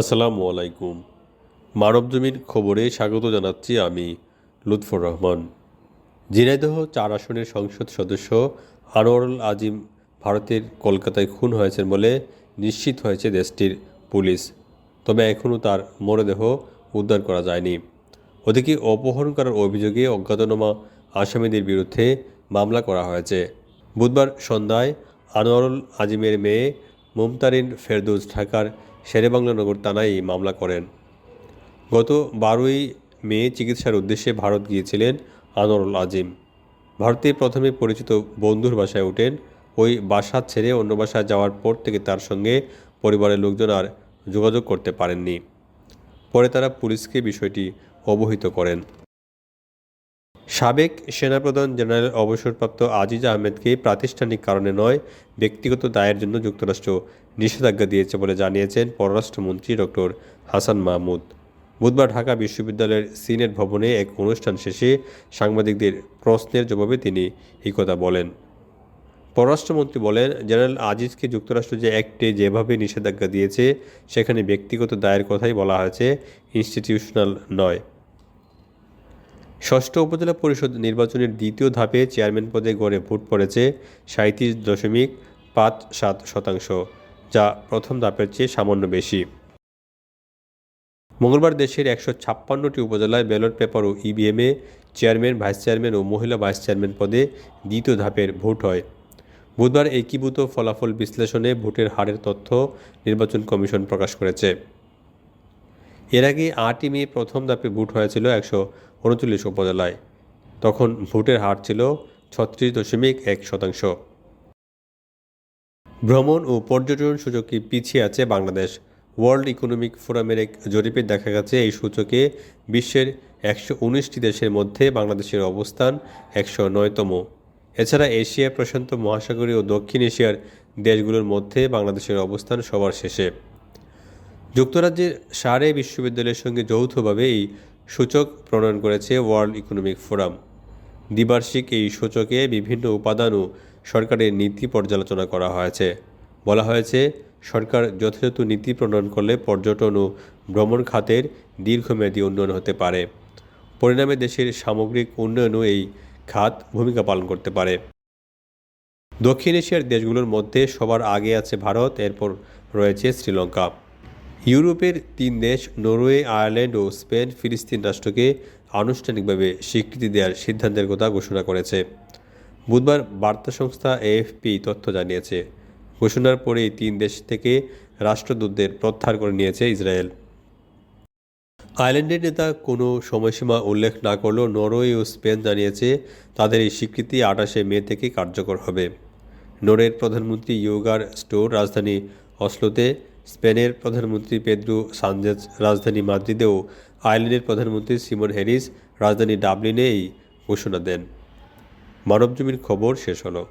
আসসালামু আলাইকুম। মানবজমিন খবরে স্বাগত জানাচ্ছি আমি লুৎফর রহমান। ঝিনাইদহ চার আসনের সংসদ সদস্য আনোয়ারুল আজিম ভারতের কলকাতায় খুন হয়েছেন বলে নিশ্চিত হয়েছে দেশটির পুলিশ। তবে এখনও তার মরদেহ উদ্ধার করা যায়নি। ওদিকে অপহরণ করার অভিযোগে অজ্ঞাতনামা আসামিদের বিরুদ্ধে মামলা করা হয়েছে। বুধবার সন্ধ্যায় আনোয়ারুল আজিমের মেয়ে মুমতারিন ফেরদৌস ঢাকার শেরেবাংলা নগর থানায় মামলা করেন। গত বারোই মে চিকিৎসার উদ্দেশ্যে ভারত গিয়েছিলেন আনোয়ারুল আজিম। ভারতে প্রথমে পরিচিত বন্ধুর বাসায় ওঠেন। ওই বাসা ছেড়ে অন্য বাসায় যাওয়ার পর থেকে তার সঙ্গে পরিবারের লোকজন আর যোগাযোগ করতে পারেননি। পরে তারা পুলিশকে বিষয়টি অবহিত করেন। সাবেক সেনাপ্রধান জেনারেল অবসরপ্রাপ্ত আজিজ আহমেদকে প্রাতিষ্ঠানিক কারণে নয়, ব্যক্তিগত দায়ের জন্য যুক্তরাষ্ট্র নিষেধাজ্ঞা দিয়েছে বলে জানিয়েছেন পররাষ্ট্রমন্ত্রী ডক্টর হাসান মাহমুদ। বুধবার ঢাকা বিশ্ববিদ্যালয়ের সিনেট ভবনে এক অনুষ্ঠান শেষে সাংবাদিকদের প্রশ্নের জবাবে তিনি এই কথা বলেন। পররাষ্ট্রমন্ত্রী বলেন, জেনারেল আজিজকে যুক্তরাষ্ট্র যে অ্যাক্টে যেভাবে নিষেধাজ্ঞা দিয়েছে, সেখানে ব্যক্তিগত দায়ের কথাই বলা হয়েছে, ইনস্টিটিউশনাল নয়। ষষ্ঠ উপজেলা পরিষদ নির্বাচনের দ্বিতীয় ধাপে চেয়ারম্যান পদে গড়ে ভোট পড়েছে সাঁত্রিশ দশমিক পাঁচ সাত শতাংশ, যা প্রথম ধাপের চেয়ে সামান্য বেশি। মঙ্গলবার দেশের একশো ছাপ্পান্নটি উপজেলায় ব্যালট পেপার ও ইভিএমে চেয়ারম্যান, ভাইস চেয়ারম্যান ও মহিলা ভাইস চেয়ারম্যান পদে দ্বিতীয় ধাপের ভোট হয়। বুধবার একীভূত ফলাফল বিশ্লেষণে ভোটের হারের তথ্য নির্বাচন কমিশন প্রকাশ করেছে। এর আগে আটই মে প্রথম ধাপে ভোট হয়েছিল একশো উনচল্লিশ উপজেলায়। তখন ভোটের হার ছিল ছত্রিশ দশমিক এক শতাংশ। ভ্রমণ ও পর্যটন সূচকে পিছিয়ে আছে বাংলাদেশ। ওয়ার্ল্ড ইকোনমিক ফোরামের এক জরিপে দেখা গেছে, এই সূচকে বিশ্বের একশো উনিশটি দেশের মধ্যে বাংলাদেশের অবস্থান একশো নয়তম। এছাড়া এশিয়া প্রশান্ত মহাসাগরীয় দক্ষিণ এশিয়ার দেশগুলোর মধ্যে বাংলাদেশের অবস্থান সবার শেষে। যুক্তরাজ্যের সারে বিশ্ববিদ্যালয়ের সঙ্গে যৌথভাবে এই সূচক প্রণয়ন করেছে ওয়ার্ল্ড ইকোনমিক ফোরাম। দ্বিবার্ষিক এই সূচকে বিভিন্ন উপাদান ও সরকারের নীতি পর্যালোচনা করা হয়েছে। বলা হয়েছে, সরকার যথাযথ নীতি প্রণয়ন করলে পর্যটন ও ভ্রমণ খাতের দীর্ঘমেয়াদী উন্নয়ন হতে পারে। পরিণামে দেশের সামগ্রিক উন্নয়নও এই খাত ভূমিকা পালন করতে পারে। দক্ষিণ এশিয়ার দেশগুলোর মধ্যে সবার আগে আছে ভারত, এরপর রয়েছে শ্রীলঙ্কা। ইউরোপের তিন দেশ, নরওয়ে, আয়ারল্যান্ড ও স্পেন, ফিলিস্তিন রাষ্ট্রকে আনুষ্ঠানিকভাবে স্বীকৃতি দেওয়ার সিদ্ধান্তের কথা ঘোষণা করেছে। বুধবার বার্তা সংস্থা এএফপি তথ্য জানিয়েছে। ঘোষণার পরেই তিন দেশ থেকে রাষ্ট্রদূতদের প্রত্যাহার করে নিয়েছে ইসরায়েল। আয়ারল্যান্ডের নেতা কোনো সময়সীমা উল্লেখ না করলেও নরওয়ে ও স্পেন জানিয়েছে তাদের এই স্বীকৃতি আঠাশে মে থেকে কার্যকর হবে। নরওয়ের প্রধানমন্ত্রী ইয়োগার স্টোর, রাজধানী অসলোতে স্পেনের প্রধানমন্ত্রী পেদ্রু সানজেজ রাজধানী মাদ্রিদেও আয়ারল্যান্ডের প্রধানমন্ত্রী সিমন হ্যারিস রাজধানী ডাবলিনে এই ঘোষণা দেন। মানবজমির খবর শেষ হলো।